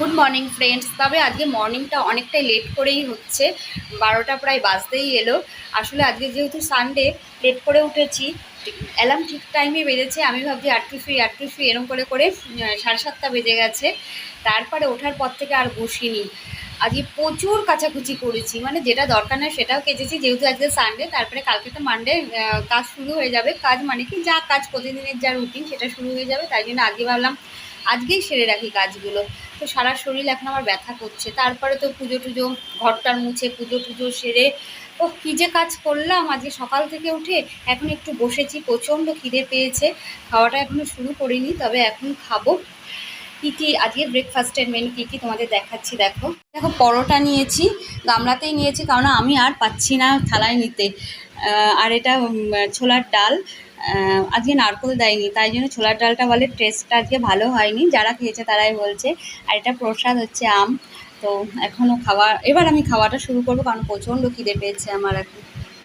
Good morning friends. তবে আজকে মর্নিংটা অনেকটাই লেট করেই হচ্ছে। বারোটা প্রায় বাজতেই এলো। আসলে আজকে যেহেতু সানডে লেট করে উঠেছি। অ্যালার্ম ঠিক টাইমে বেজেছে। আমি ভাবছি আটটু শুই আটটু শুই এরকম করে করে সাড়ে সাতটা বেজে গেছে। তারপরে ওঠার পর থেকে আর বসিনি। আজকে প্রচুর কাচাকুচি করেছি। মানে যেটা দরকার নয় সেটাও কেচেছি। যেহেতু আজকে সানডে তারপরে কালকে তো মানডে কাজ শুরু হয়ে যাবে। কাজ মানে কি? যা কাজ প্রতিদিনের যা রুটিন সেটা শুরু হয়ে যাবে। তাই জন্য আজকে ভাবলাম, আজকেই সেরে রাখি কাজগুলো। তো সারা শরীর এখন আমার ব্যথা করছে। তারপরে তো পুজো টুজো, ঘরটার মুছে পুজো টুজো সেরে, ও কী যে কাজ করলাম, আজকে সকাল থেকে উঠে এখন একটু বসেছি, প্রচণ্ড খিদে পেয়েছে, খাওয়াটা এখনও শুরু করিনি, তবে এখন খাব। কী কী আজকে ব্রেকফাস্টের মেনু কী কী তোমাদের দেখাচ্ছি দেখো। দেখো, পরোটা নিয়েছি, গামলাতেই নিয়েছি, কারণ আমি আর পাচ্ছি না থালায় নিতে। আর এটা ছোলার ডাল। আজকে নারকোল দেয়নি, তাই জন্য ছোলার ডালটা বলে টেস্টটা আজকে ভালো হয়নি। যারা খেয়েছে তারাই বলছে। আর এটা প্রসাদ হচ্ছে আম। তো এখনও খাওয়া, এবার আমি খাওয়াটা শুরু করব, কারণ প্রচণ্ড খিদে পেয়েছে আমার এখন।